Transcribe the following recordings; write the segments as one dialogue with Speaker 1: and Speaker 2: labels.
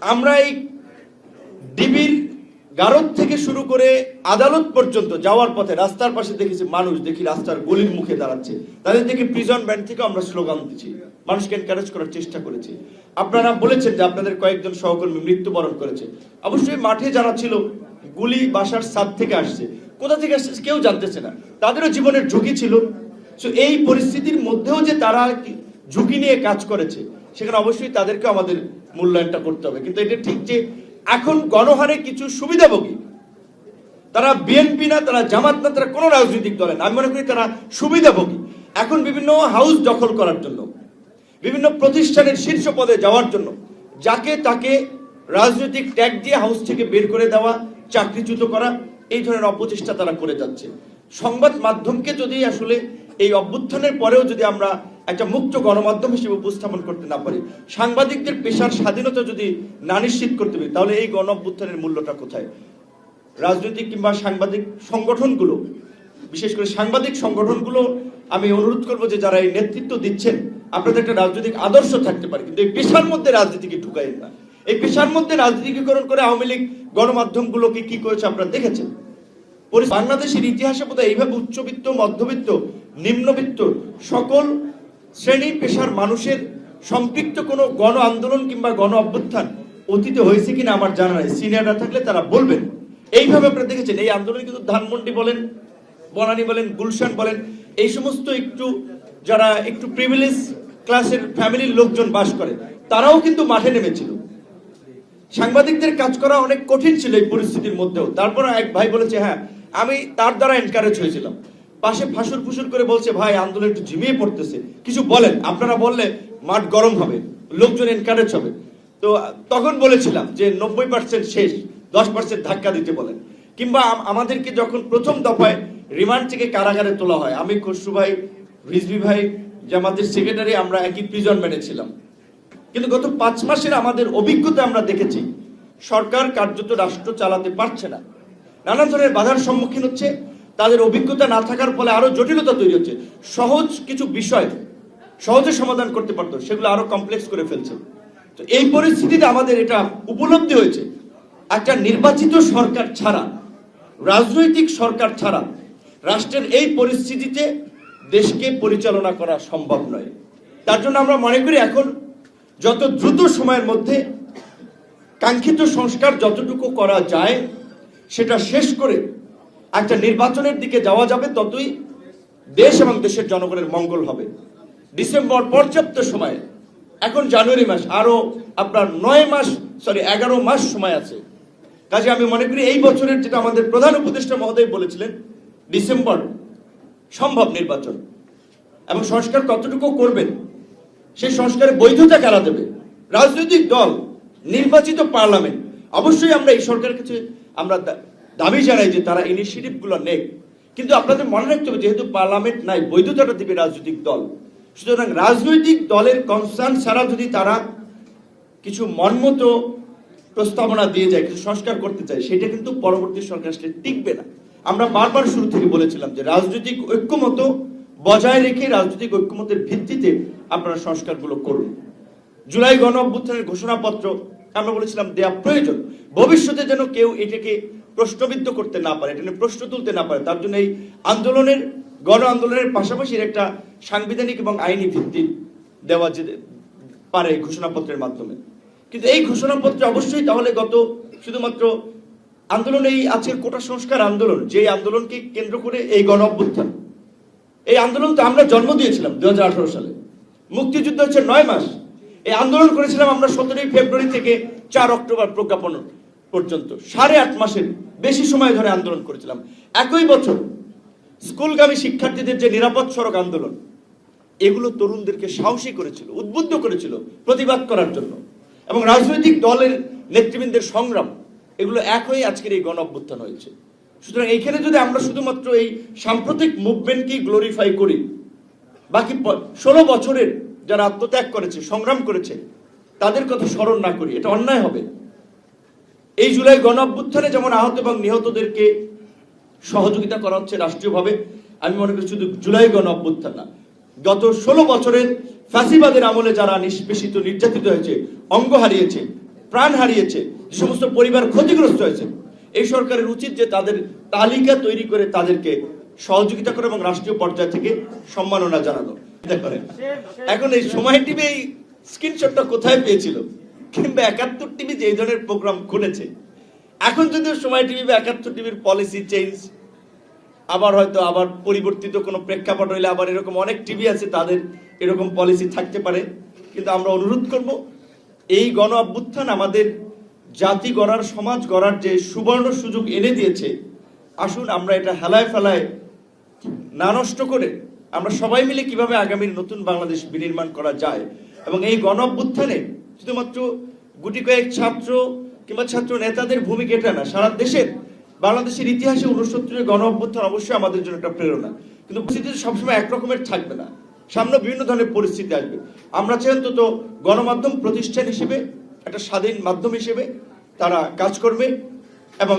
Speaker 1: আমরা এই ডিবির গারদ থেকে শুরু করে আদালত পর্যন্ত যাওয়ার পথে রাস্তার পাশে দেখেছি মানুষ দেখি রাস্তার গলির মুখে দাঁড়াচ্ছে। তাদের দেখি প্রিজন ব্যান্ড থেকে আমরা স্লোগান দিচ্ছি। মানুষকে এনকারেজ করার চেষ্টা করেছি। আপনারা বলেছেন যে আপনাদের কয়েকজন সহকর্মী মৃত্যুবরণ করেছে। অবশ্যই মাঠে যারা ছিল গুলি বাসার সাদ থেকে আসছে। কোথা থেকে আসছে কেউ জানতেছে না। তাদেরও জীবনের ঝুঁকি ছিল। So, এই পরিস্থিতির মধ্যেও যে তারা ঝুঁকি নিয়ে কাজ করেছে সেখানে অবশ্যই তাদেরকে আমাদের মূল্যায়নটা করতে হবে। কিন্তু এটা ঠিক যে এখন গণহারে কিছু সুবিধাভোগী, তারা বিএনপি না, তারা জামাত না, তারা কোনো রাজনৈতিক দলে না। আমি মনে করি তারা সুবিধাভোগী। এখন বিভিন্ন হাউস দখল করার জন্য, বিভিন্ন প্রতিষ্ঠানের শীর্ষ পদে যাওয়ার জন্য, যাকে তাকে রাজনৈতিক ট্যাগ দিয়ে হাউস থেকে বের করে দেওয়া, চাকরিচ্যুত করা, এই ধরনের অপচেষ্টা তারা করে যাচ্ছে। সংবাদ মাধ্যমকে যদি আসলে এই অভ্যুত্থানের পরেও যদি আমরা একটা মুক্ত গণমাধ্যম হিসেবে উপস্থাপন করতে না পারি। সাংবাদিকদের পেশার স্বাধীনতা যদি না নিশ্চিত করতে পারি, তাহলে এই গণ মূল্যটা কোথায়? রাজনৈতিক কিংবা সাংবাদিক সংগঠনগুলো, বিশেষ করে সাংবাদিক সংগঠনগুলো, আমি অনুরোধ করব যে যারা এই নেতৃত্ব দিচ্ছেন, আপনাদের একটা রাজনৈতিক আদর্শ থাকতে পারে, কিন্তু এই পেশার মধ্যে রাজনীতিকে ঢুকাইন না। এই পেশার মধ্যে রাজনীতিকরণ করে আওয়ামী লীগ গণমাধ্যমগুলোকে কি করেছে আপনারা দেখেছেন? বাংলাদেশের ইতিহাসে বোধহয় এইভাবে উচ্চবিত্ত, মধ্যবিত্ত, নিম্নবিত্ত সকল শ্রেণি পেশার মানুষের সম্পৃক্ত কোনো গণ আন্দোলন কিংবা গণ অভ্যুত্থান অতীতে হয়েছে কিনা আমার জানা নাই। সিনিয়ররা থাকলে তারা বলবেন। এইভাবে আপনারা দেখেছেন, এই আন্দোলনে কিন্তু ধানমন্ডি বলেন, বনানী বলেন, গুলশান বলেন, এই সমস্ত একটু যারা একটু প্রিভিলেজ ক্লাসের ফ্যামিলির লোকজন বাস করে, তারাও কিন্তু মাঠে নেমেছিল। সাংবাদিকদের কাজ করা অনেক কঠিন ছিল এই পরিস্থিতির মধ্যেও। তারপর এক ভাই বলেছে হ্যাঁ আমি তার দ্বারা এনকারেজ হয়েছিলাম। পাশে ফাঁসুর ফুসুর করে বলছে, ভাই, আন্দোলন একটু ঝিমিয়ে পড়তেছে। কিছু বলেন, আপনারা বললে মাঠ গরম হবে, লোকজন এনকারেজ হবে। তো তখন বলেছিলাম যে নব্বই পার্সেন্ট শেষ, দশ পার্সেন্ট ধাক্কা দিতে বলেন। কিংবা আমাদেরকে যখন প্রথম দফায় রিমান্ড থেকে কারাগারে তোলা হয়, আমি খসরু ভাই, রিজভি ভাই যে আমাদের সেক্রেটারি আমরা একই প্রিজন মেনেছিলাম কিন্তু গত পাঁচ মাসের আমাদের অভিজ্ঞতা আমরা দেখেছি, সরকার কার্যত রাষ্ট্র চালাতে পারছে না। নানা ধরনের বাধার সম্মুখীন হচ্ছে তাদের অভিজ্ঞতা না থাকার ফলে আরও জটিলতা তৈরি হচ্ছে। সহজ কিছু বিষয় সহজে সমাধান করতে পারতো, সেগুলো আরও কমপ্লেক্স করে ফেলছে। তো এই পরিস্থিতিতে আমাদের এটা উপলব্ধি হয়েছে। একটা নির্বাচিত সরকার ছাড়া, রাজনৈতিক সরকার ছাড়া রাষ্ট্রের এই পরিস্থিতিতে দেশকে পরিচালনা করা সম্ভব নয়। তার জন্য আমরা মনে করি এখন যত দ্রুত সময়ের মধ্যে কাঙ্ক্ষিত সংস্কার যতটুকু করা যায়, সেটা শেষ করে একটা নির্বাচনের দিকে যাওয়া যাবে, ততই দেশ এবং দেশের জনগণের মঙ্গল হবে। ডিসেম্বর পর্যাপ্ত সময়ে, এখন জানুয়ারি মাস আরও আপনার নয় মাস সরি এগারো মাস সময় আছে। কাজে আমি মনে করি এই বছরের যেটা আমাদের প্রধান উপদেষ্টা মহোদয় বলেছিলেন, ডিসেম্বর সম্ভব নির্বাচন। এবং সংস্কার কতটুকু করবেন, সেই সংস্কারের বৈধতা কারা দেবে? রাজনৈতিক দল, নির্বাচিত পার্লামেন্ট, অবশ্যই আমরা এই সরকারের কাছে আমরা দাবি জানাই যে তারা ইনিশিয়েটিভগুলো নেক। কিন্তু আপনাদের মনে রাখতে হবে, যেহেতু পার্লামেন্ট নাই বৈধতাটা দিবে রাজনৈতিক দল। সুতরাং রাজনৈতিক দলের কনসার্ন ছাড়া যদি তারা কিছু মনমতো প্রস্তাবনা দিয়ে যায়, কিছু সংস্কার করতে চায়, সেটা কিন্তু পরবর্তী সরকার আসলে টিকবে না। আমরা বারবার শুরু থেকে বলেছিলাম যে রাজনৈতিক ঐক্যমত বজায় রেখে রাজনৈতিক ঐক্যমতের ভিত্তিতে আপনারা সংস্কারগুলো করুন। জুলাই গণ অভ্যুত্থানের ঘোষণাপত্র, আমরা বলেছিলাম দেয়া প্রয়োজন। ভবিষ্যতে যেন কেউ এটাকে প্রশ্নবিদ্ধ করতে না পারে, এটা নিয়ে প্রশ্ন তুলতে না পারে, তার জন্য এই আন্দোলনের, গণ আন্দোলনের পাশাপাশি একটা সাংবিধানিক এবং আইনি ভিত্তি দেওয়া যেতে পারে ঘোষণাপত্রের মাধ্যমে। কিন্তু এই ঘোষণাপত্রে অবশ্যই তাহলে গত শুধুমাত্র আন্দোলন এই আজকের কোটা সংস্কার আন্দোলন যে আন্দোলনকে কেন্দ্র করে এই গণ অভ্যুত্থান। এই আন্দোলন তো আমরা জন্ম দিয়েছিলাম দু হাজার আঠারো সালে। মুক্তিযুদ্ধ হচ্ছে নয় মাস। এই আন্দোলন করেছিলাম আমরা সতেরোই ফেব্রুয়ারি থেকে চার অক্টোবর প্রজ্ঞাপন পর্যন্ত, সাড়ে আট মাসের বেশি সময় ধরে আন্দোলন করেছিলাম। একই বছর স্কুলগামী শিক্ষার্থীদের যে নিরাপদ সড়ক আন্দোলন, এগুলো তরুণদেরকে সাহসী করেছিল, উদ্বুদ্ধ করেছিল প্রতিবাদ করার জন্য। এবং রাজনৈতিক দলের নেতৃবৃন্দের সংগ্রাম, এগুলো এক হয়ে আজকের এই গণ অভ্যুত্থান হয়েছে। সুতরাং এইখানে যদি আমরা শুধুমাত্র এই সাম্প্রতিক মুভমেন্টকেই গ্লোরিফাই করি, বাকি ষোলো বছরের যারা আত্মত্যাগ করেছে, সংগ্রাম করেছে, তাদের কথা স্মরণ না করি, এটা অন্যায় হবে। এই জুলাই গণ অভ্যুত্থানে যেমন আহত এবং নিহতদেরকে সহযোগিতা করা হচ্ছে রাষ্ট্রীয়ভাবে, আমি মনে করি শুধু জুলাই গণ অভ্যুত্থান না, গত ষোলো বছরের ফ্যাসিবাদের আমলে যারা নিষ্পেষিত, নির্যাতিত হয়েছে, অঙ্গ হারিয়েছে, প্রাণ হারিয়েছে, যে সমস্ত পরিবার ক্ষতিগ্রস্ত হয়েছে, এই সরকারের উচিত যে তাদের তালিকা তৈরি করে তাদেরকে সহযোগিতা করে এবং রাষ্ট্রীয় পর্যায় থেকে সম্মাননা জানানো। এখন এই সময় টিভি এই স্ক্রিনশটটা কোথায় পেয়েছিল? কিংবা একাত্তর টিভি যে ধরনের প্রোগ্রাম খুলেছে। এখন যদিও সময় টিভি বা একাত্তর টিভির পলিসি চেঞ্জ আবার হয়তো আবার পরিবর্তিত কোনো প্রেক্ষাপট হইলে আবার এরকম অনেক টিভি আছে, তাদের এরকম পলিসি থাকতে পারে। কিন্তু আমরা অনুরোধ করব, এই গণ অভ্যুত্থান আমাদের জাতি গড়ার, সমাজ গড়ার যে সুবর্ণ সুযোগ এনে দিয়েছে, আসুন আমরা এটা হেলায় ফেলায় না নষ্ট করে আমরা সবাই মিলে কীভাবে আগামীর নতুন বাংলাদেশ বিনির্মাণ করা যায় এবং এই গণ অভ্যুত্থানে শুধুমাত্র গুটি কয়েক ছাত্র কিংবা ছাত্র নেতাদের ভূমিকা এটা না, সারা দেশের, বাংলাদেশের ইতিহাসে উনসত্তরের গণ অভ্যুত্থান অবশ্যই আমাদের জন্য একটা প্রেরণা। কিন্তু পরিস্থিতি সবসময় একরকমের থাকবে না। সামনে বিভিন্ন ধরনের পরিস্থিতি আসবে। আমরা চাই অন্তত গণমাধ্যম প্রতিষ্ঠান হিসেবে, একটা স্বাধীন মাধ্যম হিসেবে তারা কাজ করবে এবং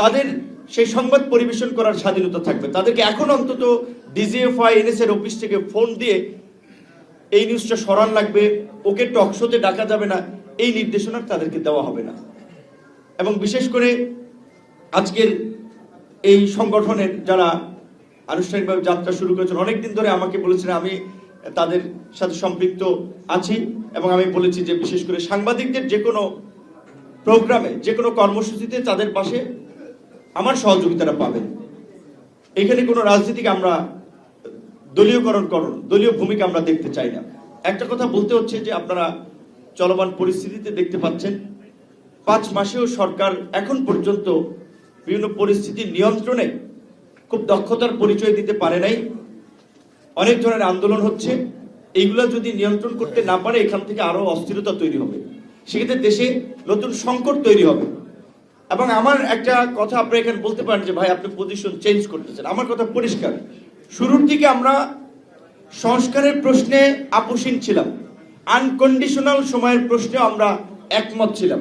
Speaker 1: তাদের সেই সংবাদ পরিবেশন করার স্বাধীনতা থাকবে। তাদেরকে এখন অন্তত ডিজিএফআই এনএস এর অফিস থেকে ফোন দিয়ে এই নিউজটা সরান লাগবে, ওকে টক শোতে ডাকা যাবে না, এই নির্দেশনা তাদেরকে দেওয়া হবে না। এবং বিশেষ করে আজকের এই সংগঠনের যারা আনুষ্ঠানিকভাবে যাত্রা শুরু করেছেন, অনেকদিন ধরে আমাকে বলেছেন, আমি তাদের সাথে সম্পৃক্ত আছি এবং আমি বলেছি যে বিশেষ করে সাংবাদিকদের যে কোনো প্রোগ্রামে, যে কোনো কর্মসূচিতে তাদের পাশে আমার সহযোগিতাটা পাবেন। এখানে কোনো রাজনীতিকে আমরা দলীয়করণ করণ দলীয় ভূমিকা আমরা দেখতে চাই না। একটা কথা বলতে হচ্ছে যে আপনারা চলমান পরিস্থিতিতে দেখতে পাচ্ছেন, পাঁচ মাসেও সরকার এখন পর্যন্ত বিভিন্ন পরিস্থিতি নিয়ন্ত্রণে খুব দক্ষতার পরিচয় দিতে পারে নাই। অনেক ধরনের আন্দোলন হচ্ছে, এইগুলো যদি নিয়ন্ত্রণ করতে না পারে, এখান থেকে আরও অস্থিরতা তৈরি হবে। সেক্ষেত্রে দেশে নতুন সংকট তৈরি হবে। এবং আমার একটা কথা আপনি এখানে বলতে পারেন যে, ভাই, আপনি পজিশন চেঞ্জ করতেছেন। আমার কথা পরিষ্কার। শুরুর দিকে আমরা সংস্কারের প্রশ্নে আপোষহীন ছিলাম। আনকন্ডিশনাল সময়ের প্রশ্নে আমরা একমত ছিলাম।